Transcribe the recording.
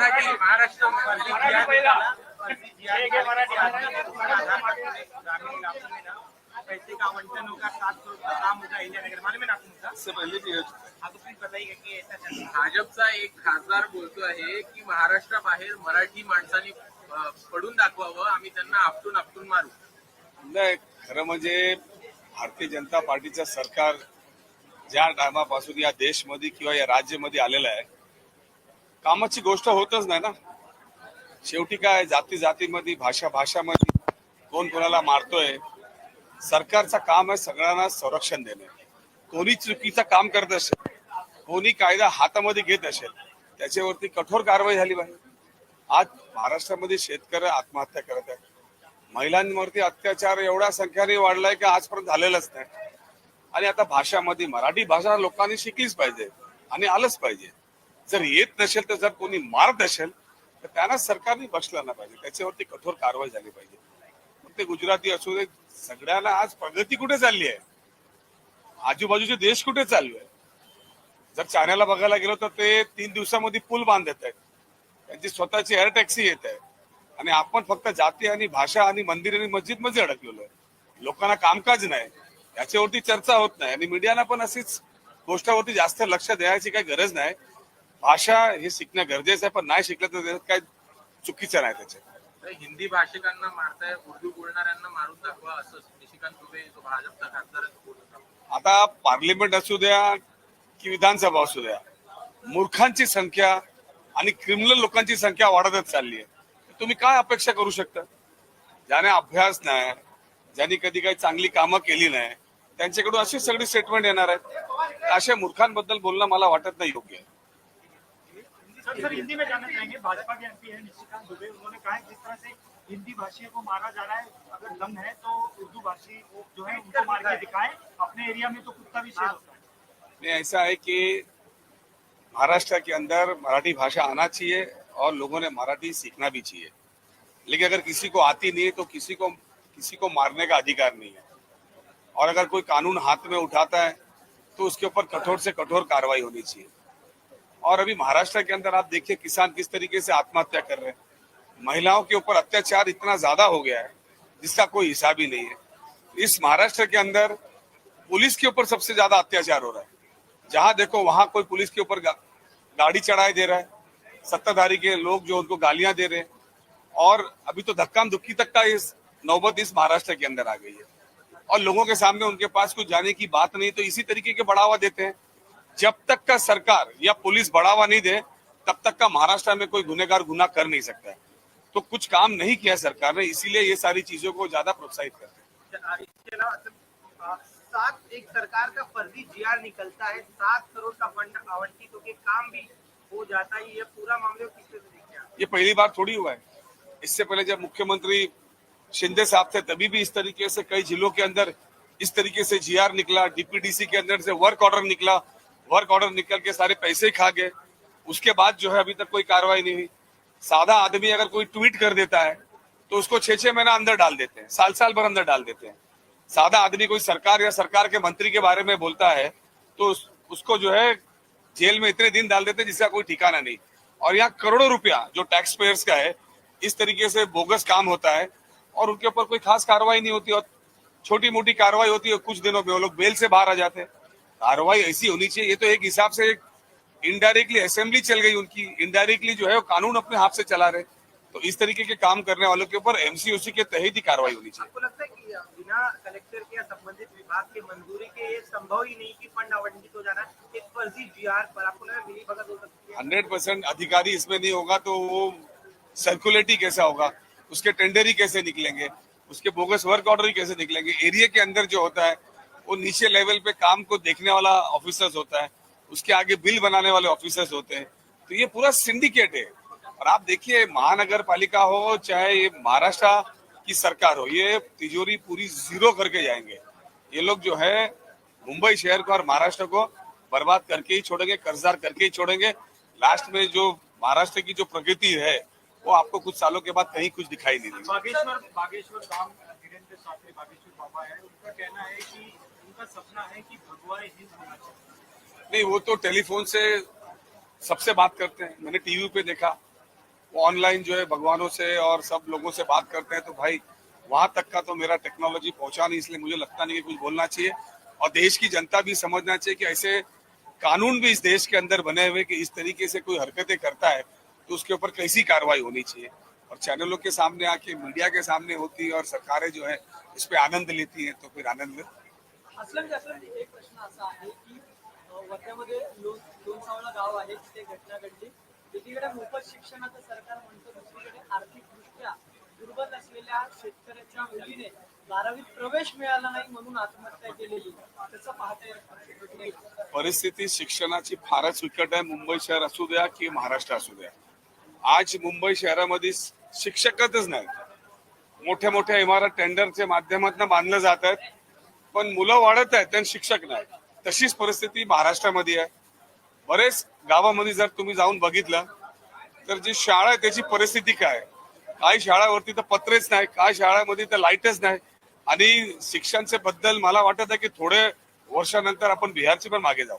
मराठी महाराष्ट्र पैसे का आवंटन होगा सात करोड़ का काम होगा इंडिया नगर मालूम है ना आपको आपको प्लीज बताइए की ऐसा है. भाजपचा एक खासदार बोलतो आहे की महाराष्ट्राबाहेर मराठी माणसांनी पडून दाखवावं आम्ही त्यांना आपटून आपटून मारू नाही खरं म्हणजे भारतीय जनता पार्टीचं सरकार ज्या टायमापासून या देशमध्ये किंवा या राज्यामध्ये आलेलं आहे कामाची गोष्ट होतच नाही ना. शेवटी काय जाती जातीमध्ये भाषा भाषामध्ये कोण कोणाला मारतोय सरकारचं काम आहे सगळ्यांना संरक्षण देणे. कोणी चुकीचं काम करत असेल कोणी कायदा हातामध्ये घेत असेल त्याच्यावरती कठोर कारवाई झाली पाहिजे. आज महाराष्ट्रामध्ये शेतकरी आत्महत्या करत आहेत. महिलांवरती अत्याचार एवढ्या संख्येने वाढलाय की आजपर्यंत झालेलाच नाही. आणि आता भाषामध्ये मराठी भाषा लोकांनी शिकलीच पाहिजे आणि आलंच पाहिजे. जर येत नसेल तर जर कोणी मारत असेल तर त्यांना सरकारने बसला ना पाहिजे. त्याच्यावरती कठोर कारवाई झाली पाहिजे. मग ते गुजराती असू दे सगळ्यांना आज प्रगती कुठे चालली आहे? आजूबाजूचे देश कुठे चालू आहे? जर चायनाला बघायला गेलो तर ते तीन दिवसामध्ये पूल बांधत आहेत. त्यांची स्वतःची एअर टॅक्सी येत आहे. आणि आपण फक्त जाती आणि भाषा आणि मंदिर आणि मस्जिदमध्ये अडकलेलो आहे. लोकांना कामकाज नाही. याच्यावरती चर्चा होत नाही. आणि मीडियाला पण अशीच गोष्टावरती जास्त लक्ष द्यायची काही गरज नाही. भाषा हे शिकणं गरजेचं आहे पण नाही शिकलं तर त्याच्यात काय चुकीचं नाही त्याच्यात. हिंदी भाषिकांना मारताय उर्दू बोलणाऱ्यांना मारून दाखवा असं निशिकांत दुबे जो भाजपचा खासदार. आता पार्लिमेंट असू द्या की विधानसभा असू द्या मूर्खांची संख्या आणि क्रिमिनल लोकांची संख्या वाढतच चालली आहे. तुम्ही काय अपेक्षा करू शकता? ज्याने अभ्यास नाही ज्यांनी कधी काही चांगली कामं केली नाही त्यांच्याकडून अशी सगळी स्टेटमेंट येणार आहेत. अशा मूर्खांबद्दल बोलणं मला वाटत नाही योग्य आहे. सर सर, हिंदी में चाहेंगे। भाजपा के एमपी है, निशिकांत दुबे, उन्होंने कहा है जिस तरह से हिंदी भाषी को मारा जा रहा है। अगर दम है तो उर्दू भाषी जो है, उनको मार के दिखाएँ। अपने एरिया में तो कुत्ता भी शेर होता है। ऐसा है कि महाराष्ट्र के अंदर मराठी भाषा आना चाहिए और लोगों ने मराठी सीखना भी चाहिए। लेकिन अगर किसी को आती नहीं है तो किसी को किसी को मारने का अधिकार नहीं है। और अगर कोई कानून हाथ में उठाता है तो उसके ऊपर कठोर से कठोर कार्रवाई होनी चाहिए। और अभी महाराष्ट्र के अंदर आप देखिए किसान किस तरीके से आत्महत्या कर रहे हैं। महिलाओं के ऊपर अत्याचार इतना ज़्यादा हो गया है, जिसका कोई हिसाब ही नहीं है। इस महाराष्ट्र के अंदर पुलिस के ऊपर सबसे ज़्यादा अत्याचार हो रहा है। जहाँ देखो वहाँ कोई पुलिस के ऊपर गाड़ी चढ़ाए दे रहा है, सत्ताधारी के लोग जो उनको गालियाँ दे रहे हैं। और अभी तो धक्का दुक्की तक का इस नौबत इस महाराष्ट्र के अंदर आ गई है। और लोगों के सामने उनके पास कुछ जाने की बात नहीं तो इसी तरीके के बढ़ावा देते हैं। जब तक का सरकार या पुलिस बढ़ावा नहीं दे तब तक का महाराष्ट्र में कोई गुनेगार गुना कर नहीं सकता। है तो कुछ काम नहीं किया सरकार ने इसीलिए ये सारी चीज़ों को ज़्यादा प्रोत्साहित करते हैं। सात एक सरकार का फर्जी जीआर निकलता है सात करोड़ का फंड आवंटित होकर काम भी हो जाता है ये पूरा मामले? ये पहली बार थोड़ी हुआ है। इससे पहले जब मुख्यमंत्री शिंदे साहब थे तभी भी इस तरीके से कई जिलों के अंदर इस तरीके से जीआर निकला डीपीडीसी के अंदर से वर्क ऑर्डर निकला वर्क ऑर्डर निकल के सारे पैसे ही खा गए। उसके बाद जो है अभी तक कोई कार्रवाई नहीं हुई। सादा आदमी अगर कोई ट्वीट कर देता है तो उसको छह छह महीना अंदर डाल देते हैं साल साल भर अंदर डाल देते हैं। सादा आदमी कोई सरकार या सरकार के मंत्री के बारे में बोलता है तो उस, उसको जो है जेल में इतने दिन डाल देते हैं जिसका कोई ठिकाना नहीं। और यहाँ करोड़ों रुपया जो टैक्स पेयर्स का है इस तरीके से बोगस काम होता है और उनके ऊपर कोई खास कार्रवाई नहीं होती और छोटी मोटी कार्रवाई होती है कुछ दिनों में वो लोग बेल से बाहर आ जाते हैं। कार्रवाई ऐसी होनी चाहिए। ये तो एक हिसाब से एक इनडायरेक्टली असेंबली चल गई उनकी। इनडायरेक्टली जो है वो कानून अपने हाथ से चला रहे। तो इस तरीके के काम करने वालों के ऊपर एमसीओसी के तहत ही कार्रवाई होनी चाहिए। आपको लगता है कि बिना कलेक्टर के या संबंधित विभाग के मंजूरी के ये संभव ही नहीं कि फंड आवंटित हो जाना एक फर्जी जीआर पर आपको मिली भगत हो सकती है? हंड्रेड परसेंट अधिकारी इसमें नहीं होगा तो वो सर्कुलेट ही कैसा होगा? उसके टेंडर ही कैसे निकलेंगे? उसके बोगस वर्क ऑर्डर ही कैसे निकलेंगे? एरिया के अंदर जो होता है वो नीचे लेवल पे काम को देखने वाला ऑफिसर्स होता है, उसके आगे बिल बनाने वाले ऑफिसर्स होते हैं। तो ये पूरा सिंडिकेट है। और आप देखिए महानगर पालिका हो, चाहे ये महाराष्ट्र की सरकार हो, ये तिजोरी पूरी ज़ीरो करके जाएँगे। ये लोग जो है, मुंबई शहर को और महाराष्ट्र को बर्बाद करके ही छोड़ेंगे, कर्जदार करके ही छोड़ेंगे। लास्ट में जो महाराष्ट्र की जो प्रगति है, वो आपको कुछ सालों के बाद कहीं कुछ दिखाई नहीं बागेश्वर बागेश्वर बागेश्वर बाबा है। उनका कहना है कि सपना है नहीं, वो तो टेलीफोन से सबसे बात करते हैं। मैंने टीवी पे देखा, वो ऑनलाइन जो है भगवानों से और सब लोगों से बात करते हैं। तो भाई, वहाँ तक का तो मेरा टेक्नोलॉजी पहुँचा नहीं, इसलिए मुझे लगता नहीं कि कुछ बोलना चाहिए। और देश की जनता भी समझना चाहिए कि ऐसे कानून भी इस देश के अंदर बने हुए कि इस तरीके से कोई हरकतें करता है तो उसके ऊपर कैसी कार्रवाई होनी चाहिए? और चैनलों के सामने आके, मीडिया के सामने होती है और सरकारें जो है, इस पे आनंद लेती हैं तो फिर आनंद असलम असलम एक प्रश्न असा आहे की अ, वर्ध्यामध्ये लोण लोणसावळा गाव आहे तिथे घटना घडली. एकीकडे मोफत शिक्षणाचं सरकार म्हणतं दुसरीकडे आर्थिकदृष्ट्या दुर्बल असलेल्या शेतकऱ्याच्या मुलीने बारावीत प्रवेश मिळाला नाही म्हणून आत्महत्या केलेली. त्याचं पाहता परिस्थिती शिक्षणाची फारच विकट आहे. मुंबई शहर असू द्या की महाराष्ट्र असू द्या. आज मुंबई शहरामध्ये शिक्षकच नाही मोठ्या मोठ्या इमारत टेंडरच्या माध्यमातून बांधल्या जात आहेत. पण मुलं वाढत आहेत त्यांना शिक्षक नाही. तशीच परिस्थिती महाराष्ट्रामध्ये आहे. बरेच गावामध्ये जर तुम्ही जाऊन बघितलं तर जी शाळा आहे त्याची परिस्थिती काय? आहे? काही शाळावरती तर पत्रेच नाही काही शाळामध्ये तर लाईटच नाही. आणि शिक्षणचे बद्दल मला वाटत आहे की थोडे वर्षानंतर आपण बिहारचे पण मागे जाऊ.